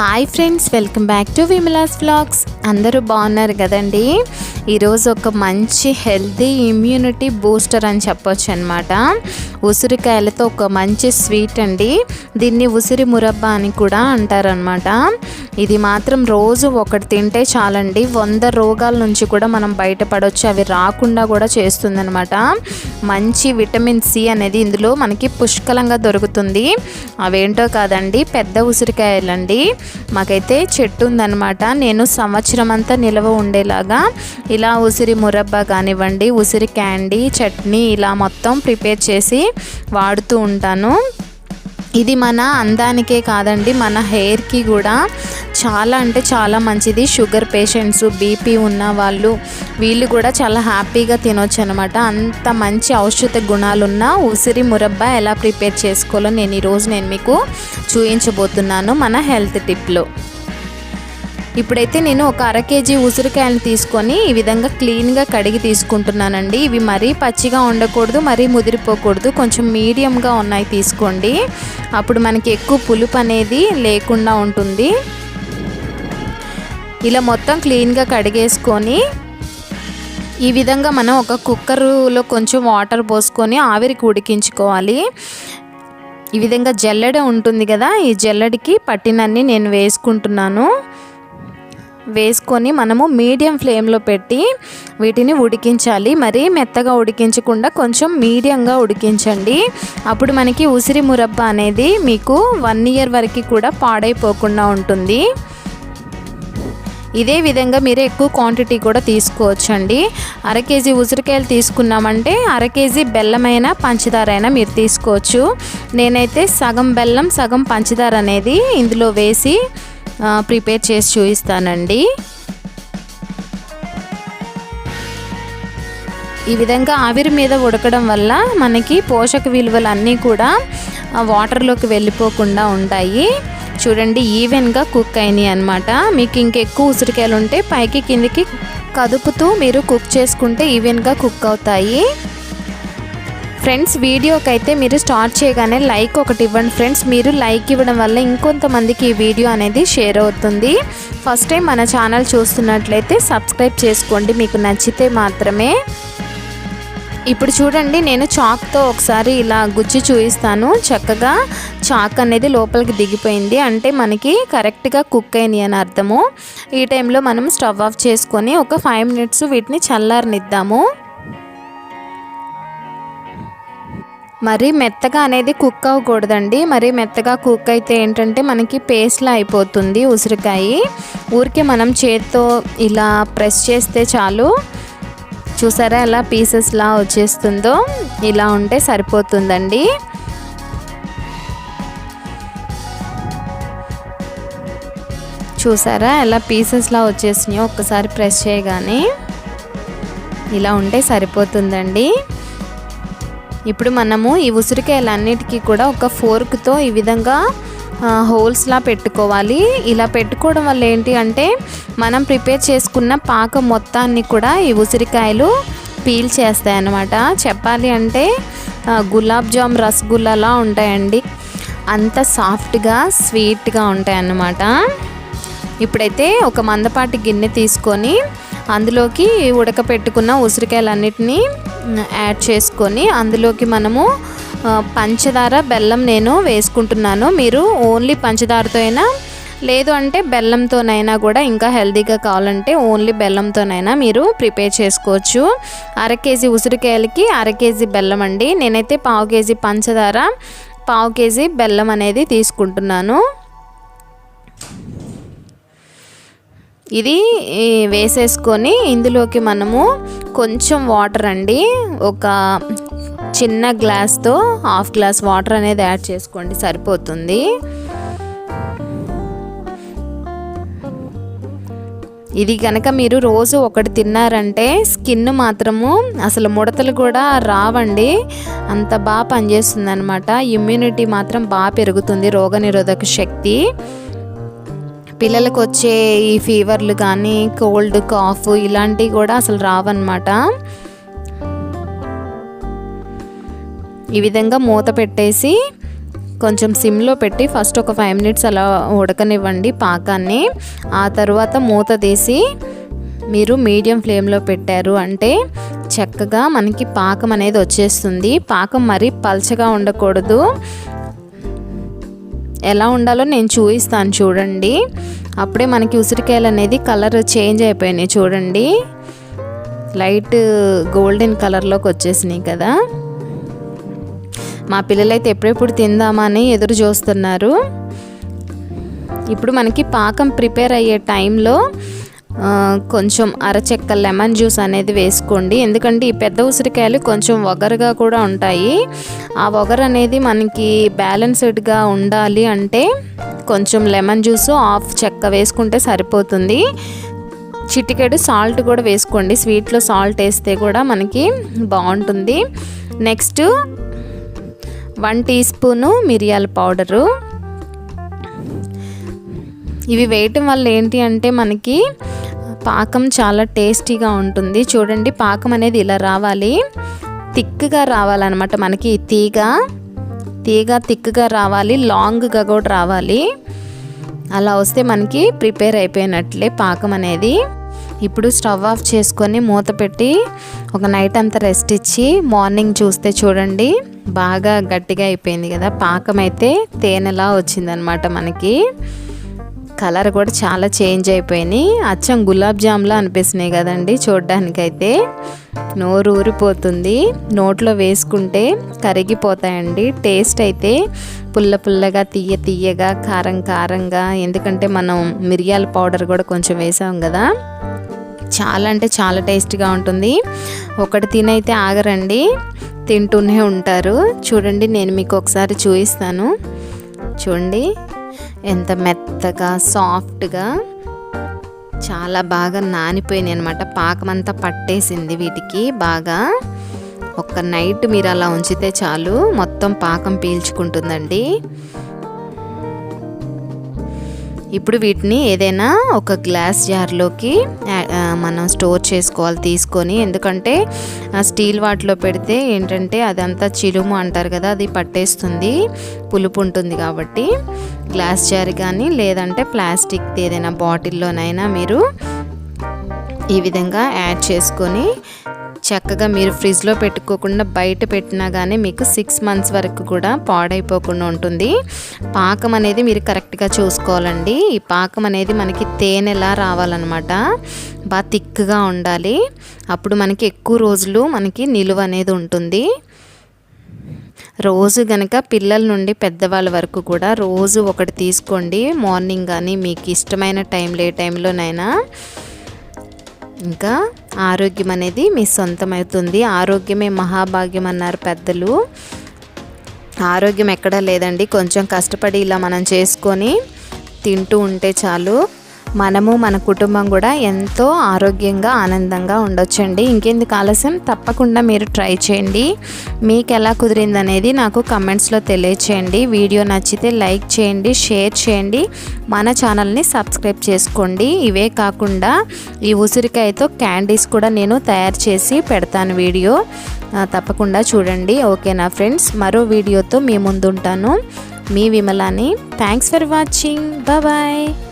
hi friends welcome back to Vimala's vlogs అందరూ బాగున్నారు కదండి. ఈరోజు ఒక మంచి హెల్తీ ఇమ్యూనిటీ బూస్టర్ అని చెప్పొచ్చు అనమాట ఉసిరికాయలతో ఒక మంచి స్వీట్ అండి. దీన్ని ఉసిరి మురబ్బా అని కూడా అంటారనమాట ఇది మాత్రం రోజు ఒకటి తింటే చాలండి. వంద రోగాల నుంచి కూడా మనం బయటపడవచ్చు అవి రాకుండా కూడా చేస్తుందనమాట మంచి విటమిన్ సి అనేది ఇందులో మనకి పుష్కలంగా దొరుకుతుంది. అవేంటో కాదండి పెద్ద ఉసిరికాయలండి. మాకైతే చెట్టు ఉందన్నమాట. నేను సంవత్సరం అంతా నిల్వ ఉండేలాగా ఇలా ఉసిరి మురబ్బా కానివ్వండి ఉసిరి క్యాండీ చట్నీ ఇలా మొత్తం ప్రిపేర్ చేసి వాడుతూ ఉంటాను. ఇది మన అందానికే కాదండి మన హెయిర్కి కూడా చాలా అంటే చాలా మంచిది. షుగర్ పేషెంట్స్ బీపీ ఉన్న వాళ్ళు వీళ్ళు కూడా చాలా హ్యాపీగా తినొచ్చు అనమాట అంత మంచి ఔషధ గుణాలున్న ఉసిరి మురబ్బా ఎలా ప్రిపేర్ చేసుకోవాలో నేను ఈరోజు నేను మీకు చూపించబోతున్నాను మన హెల్త్ టిప్లో. ఇప్పుడైతే నేను ఒక అర కేజీ ఉసిరికాయలు తీసుకొని ఈ విధంగా క్లీన్గా కడిగి తీసుకుంటున్నానండి. ఇవి మరీ పచ్చిగా ఉండకూడదు మరీ ముదిరిపోకూడదు. కొంచెం మీడియంగా ఉన్నాయి తీసుకోండి. అప్పుడు మనకి ఎక్కువ పులుపు అనేది లేకుండా ఉంటుంది. ఇలా మొత్తం క్లీన్గా కడిగేసుకొని ఈ విధంగా మనం ఒక కుక్కర్లో కొంచెం వాటర్ పోసుకొని ఆవిరికి ఉడికించుకోవాలి. ఈ విధంగా జల్లెడ ఉంటుంది కదా ఈ జల్లెడికి పట్టినన్ని నేను వేసుకుంటున్నాను. వేసుకొని మనము మీడియం ఫ్లేమ్లో పెట్టి వీటిని ఉడికించాలి. మరి మెత్తగా ఉడికించకుండా కొంచెం మీడియంగా ఉడికించండి. అప్పుడు మనకి ఉసిరి మురబ్బ అనేది మీకు వన్ ఇయర్ వరకు కూడా పాడైపోకుండా ఉంటుంది. ఇదే విధంగా మీరు ఎక్కువ క్వాంటిటీ కూడా తీసుకోవచ్చండి. అర కేజీ ఉసిరికాయలు తీసుకున్నామంటే అర కేజీ బెల్లమైన పంచదార అయినా మీరు తీసుకోవచ్చు. నేనైతే సగం బెల్లం సగం పంచదార అనేది ఇందులో వేసి ప్రిపేర్ చేసి చూపిస్తానండి. ఈ విధంగా ఆవిరి మీద ఉడకడం వల్ల మనకి పోషక విలువలు అన్నీ కూడా వాటర్లోకి వెళ్ళిపోకుండా ఉంటాయి. చూడండి ఈవెన్గా కుక్ అయినాయి అనమాట మీకు ఇంకెక్కువ ఉసిరికాయలు ఉంటే పైకి కిందికి కదుపుతూ మీరు కుక్ చేసుకుంటే ఈవెన్గా కుక్ అవుతాయి. ఫ్రెండ్స్ వీడియోకి అయితే మీరు స్టార్ట్ చేయగానే లైక్ ఒకటి ఇవ్వండి ఫ్రెండ్స్. మీరు లైక్ ఇవ్వడం వల్ల ఇంకొంతమందికి ఈ వీడియో అనేది షేర్ అవుతుంది. ఫస్ట్ టైం మన ఛానల్ చూస్తున్నట్లయితే సబ్స్క్రైబ్ చేసుకోండి. మీకు నచ్చితే మాత్రమే. ఇప్పుడు చూడండి నేను చాక్తో ఒకసారి ఇలా గుచ్చి చూపిస్తాను. చక్కగా చాక్ అనేది లోపలికి దిగిపోయింది. అంటే మనకి కరెక్ట్గా కుక్ అయింది అని అర్థము. ఈ టైంలో మనం స్టవ్ ఆఫ్ చేసుకొని ఒక ఫైవ్ మినిట్స్ వీటిని చల్లారనిద్దాము. మరీ మెత్తగా అనేది కుక్ అవ్వకూడదండి. మరీ మెత్తగా కుక్ అయితే ఏంటంటే మనకి పేస్ట్లా అయిపోతుంది ఉసిరికాయ. ఊరికే మనం చేత్తో ఇలా ప్రెస్ చేస్తే చాలు. చూసారా ఎలా పీసెస్లా వచ్చేస్తుందో? ఇలా ఉంటే సరిపోతుందండి. చూసారా ఎలా పీసెస్లా వచ్చేసినాయో? ఒక్కసారి ప్రెస్ చేయగానే ఇలా ఉంటే సరిపోతుందండి. ఇప్పుడు మనము ఈ ఉసిరికాయలన్నిటికీ కూడా ఒక ఫోర్క్తో ఈ విధంగా హోల్స్లా పెట్టుకోవాలి. ఇలా పెట్టుకోవడం వల్ల ఏంటి అంటే మనం ప్రిపేర్ చేసుకున్న పాక మొత్తాన్ని కూడా ఈ ఉసిరికాయలు పీల్ చేస్తాయి అన్నమాట చెప్పాలి అంటే గులాబ్ జామ్ రసగుల్లాలా ఉంటాయండి. అంత సాఫ్ట్గా స్వీట్గా ఉంటాయి అన్నమాట ఇప్పుడైతే ఒక మందపాటి గిన్నె తీసుకొని అందులోకి ఉడకపెట్టుకున్న ఉసిరికాయలన్నిటినీ యాడ్ చేసుకొని అందులోకి మనము పంచదార బెల్లం నేను వేసుకుంటున్నాను. మీరు ఓన్లీ పంచదారతో అయినా లేదు అంటే బెల్లంతోనైనా కూడా ఇంకా హెల్తీగా కావాలంటే ఓన్లీ బెల్లంతోనైనా మీరు ప్రిపేర్ చేసుకోవచ్చు. అర కేజీ ఉసిరికాయలకి అర కేజీ బెల్లం అండి. నేనైతే పావు కేజీ పంచదార పావు కేజీ బెల్లం అనేది తీసుకుంటున్నాను. ఇది వేసేసుకొని ఇందులోకి మనము కొంచెం వాటర్ అండి. ఒక చిన్న గ్లాస్తో హాఫ్ గ్లాస్ వాటర్ అనేది యాడ్ చేసుకోండి సరిపోతుంది. ఇది కనుక మీరు రోజు ఒకటి తిన్నారంటే స్కిన్ మాత్రము అసలు ముడతలు కూడా రావండి. అంత బాగా పనిచేస్తుంది అనమాట ఇమ్యూనిటీ మాత్రం బాగా పెరుగుతుంది రోగనిరోధక శక్తి. పిల్లలకు వచ్చే ఈ ఫీవర్లు కానీ కోల్డ్ కాఫ్ ఇలాంటివి కూడా అసలు రావన్నమాట. ఈ విధంగా మూత పెట్టేసి కొంచెం సిమ్లో పెట్టి ఫస్ట్ ఒక ఫైవ్ మినిట్స్ అలా ఉడకనివ్వండి పాకాన్ని. ఆ తర్వాత మూత తీసి మీరు మీడియం ఫ్లేమ్లో పెట్టారు అంటే చక్కగా మనకి పాకం అనేది వచ్చేస్తుంది. పాకం మరీ పల్చగా ఉండకూడదు. ఎలా ఉండాలో నేను చూపిస్తాను చూడండి. అప్పుడే మనకి ఉసిరికాయలు అనేది కలర్ చేంజ్ అయిపోయినాయి చూడండి. లైట్ గోల్డెన్ కలర్లోకి వచ్చేసినాయి కదా. మా పిల్లలైతే ఎప్పుడెప్పుడు తిందామని ఎదురు చూస్తున్నారు. ఇప్పుడు మనకి పాకం ప్రిపేర్ అయ్యే టైంలో కొంచెం అరచెక్క లెమన్ జ్యూస్ అనేది వేసుకోండి. ఎందుకంటే ఈ పెద్ద ఉసిరికాయలు కొంచెం ఒగరుగా కూడా ఉంటాయి. ఆ ఒగరు అనేది మనకి బ్యాలెన్స్డ్గా ఉండాలి అంటే కొంచెం లెమన్ జ్యూస్ హాఫ్ చెక్క వేసుకుంటే సరిపోతుంది. చిటికెడు సాల్ట్ కూడా వేసుకోండి. స్వీట్లో సాల్ట్ వేస్తే కూడా మనకి బాగుంటుంది. నెక్స్ట్ వన్ టీ స్పూను మిరియాల పౌడరు. ఇవి వేయటం వల్ల ఏంటి అంటే మనకి పాకం చాలా టేస్టీగా ఉంటుంది. చూడండి పాకం అనేది ఇలా రావాలి. థిక్గా రావాలన్నమాట మనకి తీగ. తీగ థిక్గా రావాలి లాంగ్గా కూడా రావాలి. అలా వస్తే మనకి ప్రిపేర్ అయిపోయినట్లే పాకం అనేది. ఇప్పుడు స్టవ్ ఆఫ్ చేసుకొని మూత పెట్టి ఒక నైట్ అంతా రెస్ట్ ఇచ్చి మార్నింగ్ చూస్తే చూడండి బాగా గట్టిగా అయిపోయింది కదా. పాకం అయితే తేనెలా వచ్చిందనమాట మనకి. కలర్ కూడా చాలా చేంజ్ అయిపోయినాయి. అచ్చం గులాబ్ జామ్లా అనిపిస్తున్నాయి కదండి చూడ్డానికైతే. నోరు ఊరిపోతుంది. నోట్లో వేసుకుంటే కరిగిపోతాయండి. టేస్ట్ అయితే పుల్ల పుల్లగా తీయ తీయగా కారం కారంగా ఎందుకంటే మనం మిరియాల పౌడర్ కూడా కొంచెం వేసాం కదా. చాలా అంటే చాలా టేస్ట్గా ఉంటుంది. ఒకటి తినైతే ఆగరండి. తింటూనే ఉంటారు. చూడండి నేను మీకు ఒకసారి చూపిస్తాను. చూడండి. ఎంత మెత్తగా సాఫ్ట్గా చాలా బాగా నానిపోయినాయి అనమాట పాకమంతా పట్టేసింది వీటికి బాగా. ఒక్క నైట్ మీరు అలా ఉంచితే చాలు. మొత్తం పాకం పీల్చుకుంటుందండి. ఇప్పుడు వీటిని ఏదైనా ఒక గ్లాస్ జార్లోకి మనం స్టోర్ చేసుకోవాలి తీసుకొని. ఎందుకంటే స్టీల్ వాటిలో పెడితే ఏంటంటే అదంతా చిలుము అంటారు కదా అది పట్టేస్తుంది పులుపు ఉంటుంది కాబట్టి. గ్లాస్ జార్ కానీ లేదంటే ప్లాస్టిక్ ఏదైనా బాటిల్లోనైనా మీరు ఈ విధంగా యాడ్ చేసుకొని చక్కగా మీరు ఫ్రిడ్జ్లో పెట్టుకోకుండా బయట పెట్టినా కానీ మీకు సిక్స్ మంత్స్ వరకు కూడా పాడైపోకుండా ఉంటుంది. పాకం అనేది మీరు కరెక్ట్గా చూసుకోవాలండి. ఈ పాకం అనేది మనకి తేనెలా రావాలన్నమాట. బాగా థిక్గా ఉండాలి. అప్పుడు మనకి ఎక్కువ రోజులు మనకి నిలువ అనేది ఉంటుంది. రోజు గనక పిల్లల నుండి పెద్దవాళ్ళ వరకు కూడా రోజు ఒకటి తీసుకోండి. మార్నింగ్ కానీ మీకు ఇష్టమైన టైంలో ఏ టైంలోనైనా ఇంకా ఆరోగ్యం అనేది మీ సొంతమవుతుంది. ఆరోగ్యమే మహాభాగ్యం అన్నారు పెద్దలు. ఆరోగ్యం ఎక్కడా లేదండి. కొంచెం కష్టపడి ఇలా మనం చేసుకొని తింటూ ఉంటే చాలు. మనము మన కుటుంబం కూడా ఎంతో ఆరోగ్యంగా ఆనందంగా ఉండొచ్చండి. ఇంకెందుకు ఆలస్యం? తప్పకుండా మీరు ట్రై చేయండి. మీకు ఎలా కుదిరింది అనేది నాకు కమెంట్స్లో తెలియచేయండి. వీడియో నచ్చితే లైక్ చేయండి షేర్ చేయండి. మన ఛానల్ని సబ్స్క్రైబ్ చేసుకోండి. ఇవే కాకుండా ఈ ఉసిరికాయతో క్యాండీస్ కూడా నేను తయారు చేసి పెడతాను వీడియో. తప్పకుండా చూడండి. ఓకేనా ఫ్రెండ్స్? మరో వీడియోతో మీ ముందుంటాను. మీ విమలాని. Thanks for watching. బాయ్.